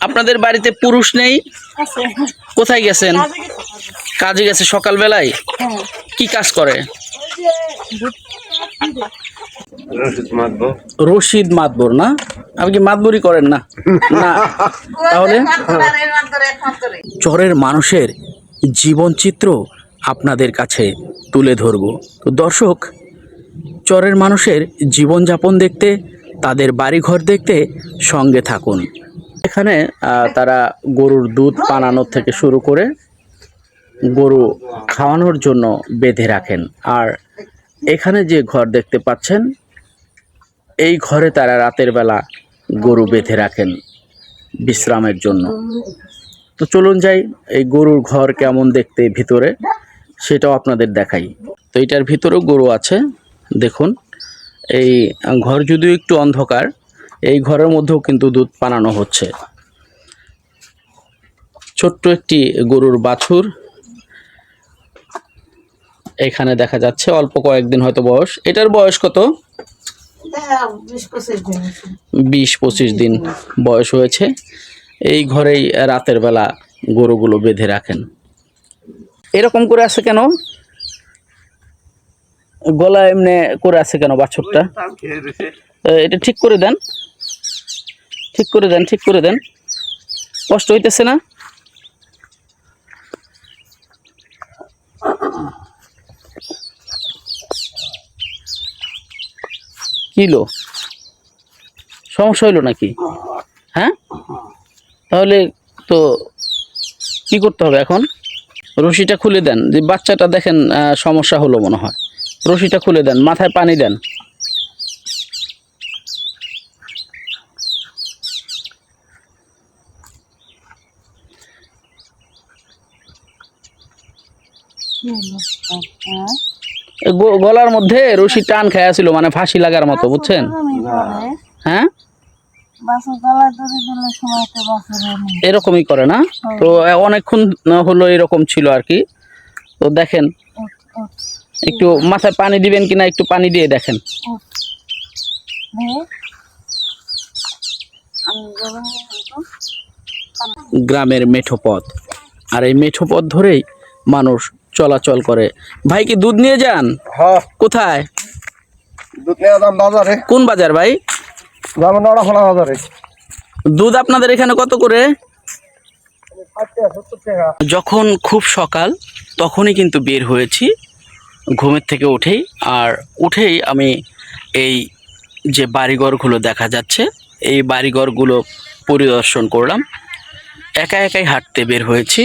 আপনাদের বাড়িতে পুরুষ নেই? কোথায় গেছেন? কাজে গেছে। সকালবেলায়? হ্যাঁ। কি কাজ করে? রশিদ রশিদ মাতবর না? আপনি কি মাতবরি করেন না? না। তাহলে? চরের মানুষের জীবনচিত্র আপনাদের কাছে তুলে ধরব। তো দর্শক চরের মানুষের জীবনযাপন দেখতে তাদের বাড়িঘর দেখতে সঙ্গে থাকুন। এখানে তারা গরুর দুধ পানানোর থেকে শুরু করে গরু খাওয়ানোর জন্য বেঁধে রাখেন। আর এখানে যে ঘর দেখতে পাচ্ছেন, এই ঘরে তারা রাতের বেলা গরু বেঁধে রাখেন বিশ্রামের জন্য। তো চলুন যাই, এই গরুর ঘর কেমন দেখতে ভিতরে, সেটাও আপনাদের দেখাই। তো এটার ভিতরেও গরু আছে, দেখুন। এই ঘর যদিও একটু অন্ধকার এই ঘরের মধ্যেও কিন্তু দুধ পানানো হচ্ছে। ছোট্ট একটি গরুর বাছুর। এখানে দেখা যাচ্ছে অল্প কয়েকদিন হয়তো বয়স। এটার বয়স কত? বিশ পঁচিশ দিন বয়স হয়েছে। এই ঘরেই রাতের বেলা গরুগুলো বেঁধে রাখেন। এরকম করে আছে কেন? গলা এমনি করে আছে কেন বাছুরটা? এটা ঠিক করে দেন। ঠিক করে দেন, ঠিক করে দেন। কষ্ট হইতেছে না। কিলো সমস্যা হইল নাকি? হ্যাঁ? তাহলে তো কি করতে হবে এখন? রশিটা খুলে দেন। যে বাচ্চাটা দেখেন সমস্যা হলো মনে হয়। রশিটা খুলে দেন, মাথায় পানি দেন কি হলো? হ্যাঁ? এ গ- গলার মধ্যে রশি টান খায়া ছিল মানে ফাঁসি লাগার মতো বুঝছেন? হ্যাঁ। এরকমই করে না? তো অনেকক্ষণ হলো এরকম ছিল আর কি। তো দেখেন একটু মাথায় পানি দিবেন কিনা একটু পানি দিয়ে দেখেন। গ্রামের মেঠো পথ। আর এই মেঠো পথ ধরেই মানুষ চলাচল করে। ভাই কি দুধ নিয়ে যান? হ্যাঁ। কোথায়? দুধ নেওয়া দাম বাজারে। কোন বাজার ভাই? বাজারে। দুধ আপনাদের এখানে কত করে? যখন খুব সকাল তখনই কিন্তু বের হয়েছি ঘুমের থেকে উঠেই। আর উঠেই আমি এই যে বাড়িঘরগুলো দেখা যাচ্ছে এই বাড়িঘরগুলো পরিদর্শন করলাম। একা একাই হাঁটতে বের হয়েছি।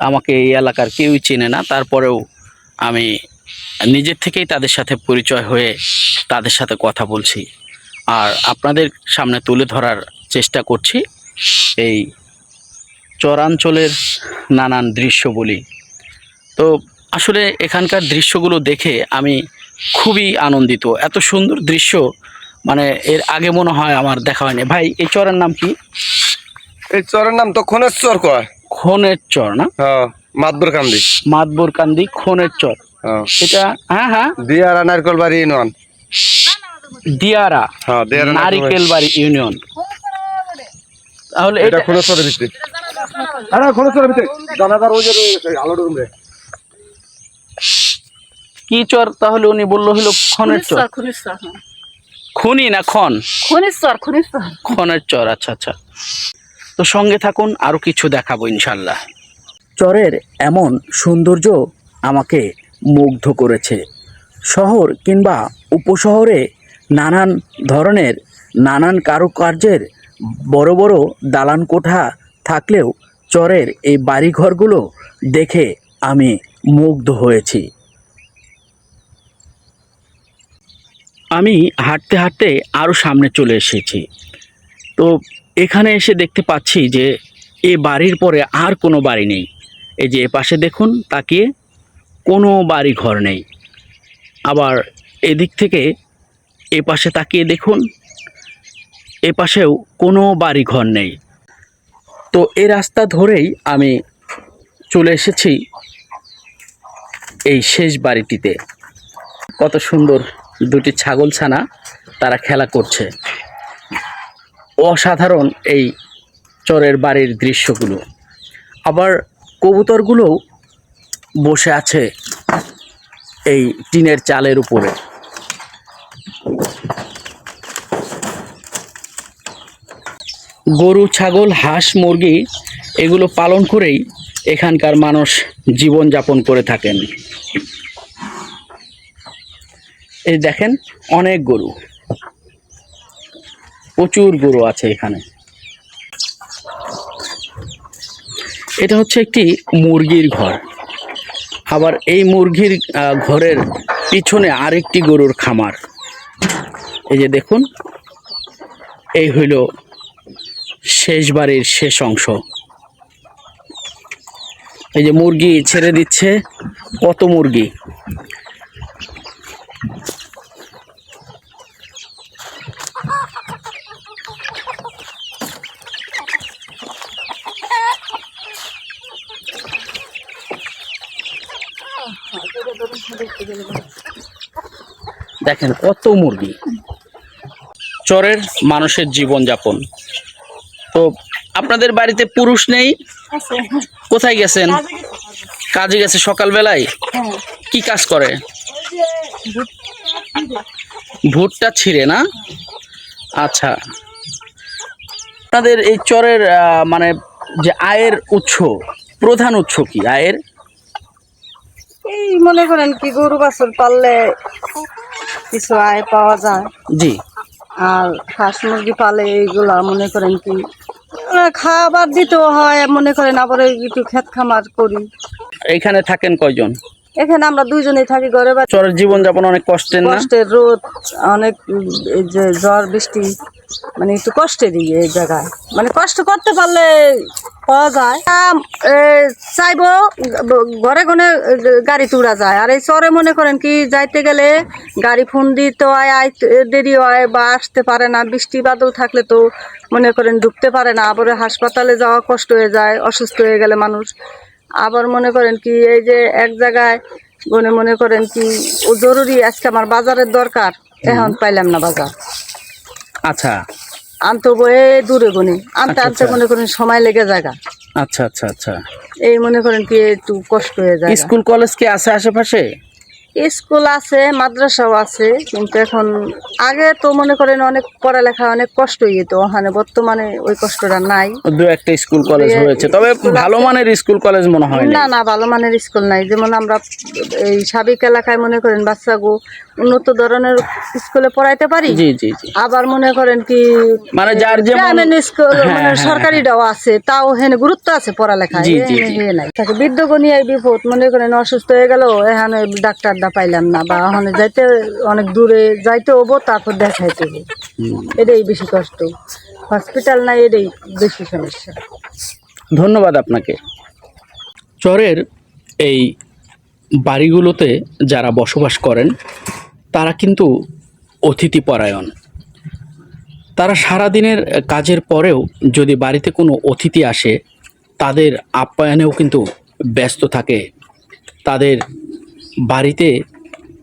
আমাকে এই এলাকার কেউই চেনে না। তারপরেও আমি নিজের থেকেই তাদের সাথে পরিচয় হয়ে তাদের সাথে কথা বলছি। আর আপনাদের সামনে তুলে ধরার চেষ্টা করছি এই চরাঞ্চলের নানান দৃশ্য বলি তো আসলে এখানকার দৃশ্যগুলো দেখে আমি খুবই আনন্দিত। এত সুন্দর দৃশ্য মানে এর আগে মনে হয় আমার দেখা হয়নি। ভাই, এই চরের নাম কি? এই চরের নাম তো খনেশ্বর কয়। খনের চর না? হ্যাঁ মাতবর কান্দি মাতবর কান্দি খনের চর এটা হ্যাঁ হ্যাঁ। দিয়ারা নারকেল বাড়ি ইউনিয়ন। দিয়ারা হ্যাঁ নারিকেল বাড়ি ইউনিয়ন। তাহলে এটা এটা খনেশ্বরের ভিতরে আরে খনেশ্বরের ভিতরে দানাদার ওই যে রয়েছে, আলো ডুম রে। কি চর? তাহলে উনি বলল হলো খনের চর। খুনি না খন? খুনিশ্বর, খুনিশ্বর। খনের চর আচ্ছা আচ্ছা। তো সঙ্গে থাকুন আরও কিছু দেখাবো ইনশাল্লাহ চরের এমন সৌন্দর্য আমাকে মুগ্ধ করেছে। শহর কিংবা উপশহরে নানান ধরনের, নানান কারুকার্যের বড় বড় দালান কোঠা থাকলেও চরের এই বাড়িঘরগুলো দেখে আমি মুগ্ধ হয়েছি। আমি হাঁটতে হাঁটতে আরও সামনে চলে এসেছি। তো এখানে এসে দেখতে পাচ্ছি যে এ বাড়ির পরে আর কোনো বাড়ি নেই। এই যে পাশে দেখুন, তাকিয়ে কোনো বাড়ি ঘর নেই। আবার এদিক থেকে এ পাশে তাকিয়ে দেখুন এ পাশেও কোনো বাড়ি ঘর নেই। তো এ রাস্তা ধরেই আমি চলে এসেছি এই শেষ বাড়িটিতে। কত সুন্দর দুটি ছাগল ছানা তারা খেলা করছে। অসাধারণ এই চরের বাড়ির দৃশ্যগুলো। আবার কবুতরগুলোও বসে আছে এই টিনের চালের উপরে। গরু, ছাগল, হাঁস, মুরগি এগুলো পালন করেই এখানকার মানুষ জীবনযাপন করে থাকেন। এই দেখেন, অনেক গরু। প্রচুর গরু আছে এখানে। এটা হচ্ছে একটি মুরগির ঘর। আবার এই মুরগির ঘরের পিছনে আরেকটি গরুর খামার। এই যে দেখুন, এই হইল শেষ বাড়ির শেষ অংশ। এই যে মুরগি ছেড়ে দিচ্ছে, কত মুরগি? দেখেন কত মুরগি। চরের মানুষের জীবনযাপন। তো আপনাদের বাড়িতে পুরুষ নেই? কোথায় গেছেন? কাজে গেছে। সকালবেলায়? হ্যাঁ। কি কাজ করে? ভুট্টা ছিঁড়ে না? আচ্ছা। আপনাদের এই চরের মানে যে আয়ের উৎস প্রধান উৎস কি আয়ের? এই মনে করেন কি গরু বাছুর পাললে কিছু আয় পাওয়া যায়। জি। আর হাঁস মুরগি পালে এইগুলা মনে করেন কি খাবার দিতেও হয় মনে করেন আবার একটু ক্ষেত খামার করি। এইখানে থাকেন কয়জন? এখানে আমরা দুইজনেই থাকি ঘরে বাড়ি চরের জীবনযাপন অনেক কষ্টের না? কষ্টের রোদ অনেক এই যে ঝড় বৃষ্টি মানে একটু কষ্টেরই এই জায়গায়। মানে কষ্ট করতে পারলে পাওয়া যায়। চাইব ঘরে ঘরে গাড়ি তুড়া যায়। আর এই চরে মনে করেন কি যাইতে গেলে গাড়ি ফোন দিতে হয় আইতে দেরি হয় বা আসতে পারে না বৃষ্টি বাদল থাকলে তো মনে করেন ঢুকতে পারে না আবার হাসপাতালে যাওয়া কষ্ট হয়ে যায় অসুস্থ হয়ে গেলে মানুষ। আবার মনে করেন কি এই যে এক জায়গায় মনে মনে করেন কি ও জরুরি আজকে আমার বাজারের দরকার এখন পাইলাম না বাজার। আচ্ছা আনতে বয়ে দূরে গুনে। আনতে আচ্ছা, আনতে আচ্ছা। মনে করেন সময় লেগে জায়গা। আচ্ছা আচ্ছা আচ্ছা। এই মনে করেন কি একটু কষ্ট হয়ে যায়। স্কুল কলেজ কি আছে আশেপাশে? স্কুল আছে মাদ্রাসাও আছে কিন্তু এখন আগে তো মনে করেন অনেক পড়ালেখা অনেক কষ্ট যেত ওখানে বর্তমানে ওই কষ্টটা নাই। দু একটা স্কুল কলেজ হয়েছে। তবে ভালো মানের স্কুল কলেজ মনে হয় না না ভালো মানের স্কুল নাই। যেমন আমরা এই সাবিক এলাকায় মনে করেন বাচ্চাগো উন্নত ধরনের স্কুলে পড়াইতে পারি। জি জি আবার মনে করেন কি মানে যার প্রাইমারি স্কুল হ্যাঁ, মানে হ্যাঁ, সরকারিটাও আছে তাও হেনে গুরুত্ব আছে পড়ালেখা নাই। এই বিপদ মনে করেন অসুস্থ হয়ে গেল এখানে ডাক্তারটা পাইলাম না বা ওখানে যাইতে অনেক দূরে যাইতে হব তারপর দেখাইতে হবে। এটাই বেশি কষ্ট। হসপিটাল নাই এটাই বেশি সমস্যা। ধন্যবাদ আপনাকে। চরের এই বাড়িগুলোতে যারা বসবাস করেন তারা কিন্তু অতিথিপরায়ণ। তারা সারাদিনের কাজের পরেও যদি বাড়িতে কোনো অতিথি আসে তাদের আপ্যায়নেও কিন্তু ব্যস্ত থাকে। তাদের বাড়িতে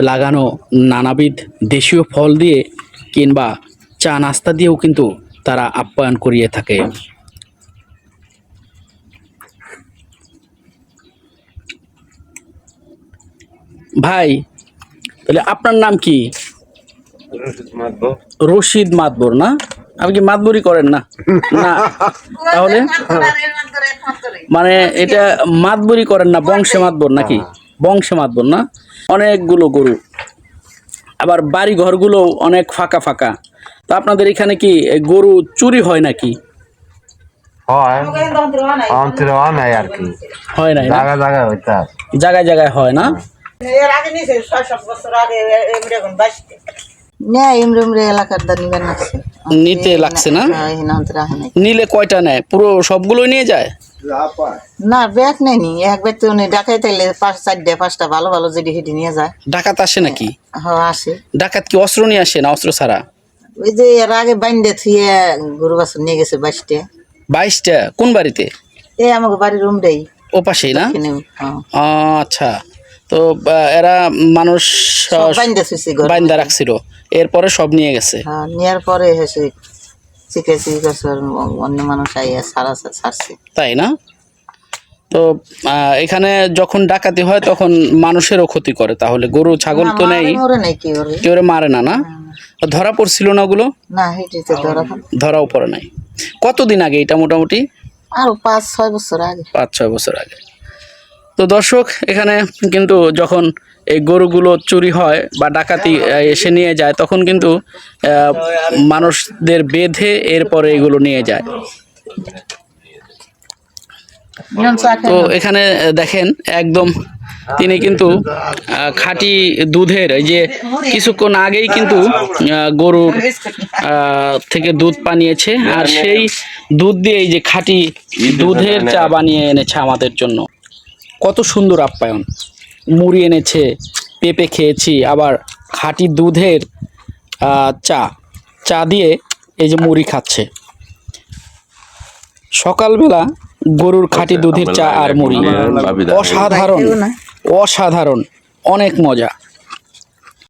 লাগানো নানাবিধ দেশীয় ফল দিয়ে কিংবা চা নাস্তা দিয়েও কিন্তু তারা আপ্যায়ন করিয়ে থাকে। ভাই তাহলে আপনার নাম কি? রশিদ মাতবর। না? আপনি কি মাতবরি করেন না? না। তাহলে? মানে এটা মাতবরি করেন না বংশে মাতবর নাকি? বংশে মাতবর না। অনেকগুলো গরু। আবার বাড়ি ঘরগুলো অনেক ফাঁকা ফাঁকা। তো আপনাদের এখানে কি গরু চুরি হয় নাকি? হয়। অন্তরে হয় নাই। আর কি। হয় নাই না? জায়গা জায়গা হইতে আছে। জায়গায় জায়গায় হয় না? নিতে লাগছে না। নিলে কয়টা নেয়? পুরো সবগুলোই নিয়ে যায়? না ব্যাগ নেয়নি। এক ব্যাগ তো উনি ডাকাই তাইলে পাঁচ চারটে পাঁচটা ভালো ভালো যেটি হেঁটে নিয়ে যায়। ডাকাত আসে নাকি? হ্যাঁ আসে। ডাকাত কি অস্ত্র নিয়ে আসে না অস্ত্র ছাড়া? ওই যে এর আগে বাইন্ডে থুয়ে গরু বাছুর নিয়ে গেছে বাইশটে। বাইশটা? কোন বাড়িতে? এই আমাকে বাড়ির রুমটাই ও পাশেই না? হ্যাঁ। আচ্ছা। তো এরা মানুষ বাইন্দা রাখছিল। এরপরে সব নিয়ে গেছে। হ্যাঁ নেওয়ার পরে হেসে চিকিৎসা করছে অন্য মানুষ আইয়া সারা ছাড়ছে তাই না? তো এখানে যখন ডাকাতি হয় তখন মানুষেরও ক্ষতি করে তাহলে গরু ছাগল তো নেই। কেউ মারে না না? ধরা পড়ছিল না ওগুলো। ধরাও পড়ে নাই। কতদিন আগে এটা মোটামুটি? আর পাঁচ ছয় বছর আগে। পাঁচ ছয় বছর আগে। তো দর্শক এখানে কিন্তু যখন এই গরুগুলো চুরি হয় বা ডাকাতি এসে নিয়ে যায় তখন কিন্তু আহ, মানুষদের বেঁধে এরপরে এগুলো নিয়ে যায়। তো এখানে দেখেন একদম তিনি কিন্তু খাঁটি দুধের এই যে কিছুক্ষণ আগেই কিন্তু গরুর থেকে দুধ পানিয়েছে আর সেই দুধ দিয়ে এই যে খাঁটি দুধের চা বানিয়ে এনেছে আমাদের জন্য। কত সুন্দর আপ্যায়ন। মুড়ি এনেছে পেঁপে খেয়েছি আবার খাঁটি দুধের চা। চা দিয়ে এই যে মুড়ি খাচ্ছে। সকালবেলা গরুর খাঁটি দুধের চা আর মুড়ি। অসাধারণ অসাধারণ অনেক মজা।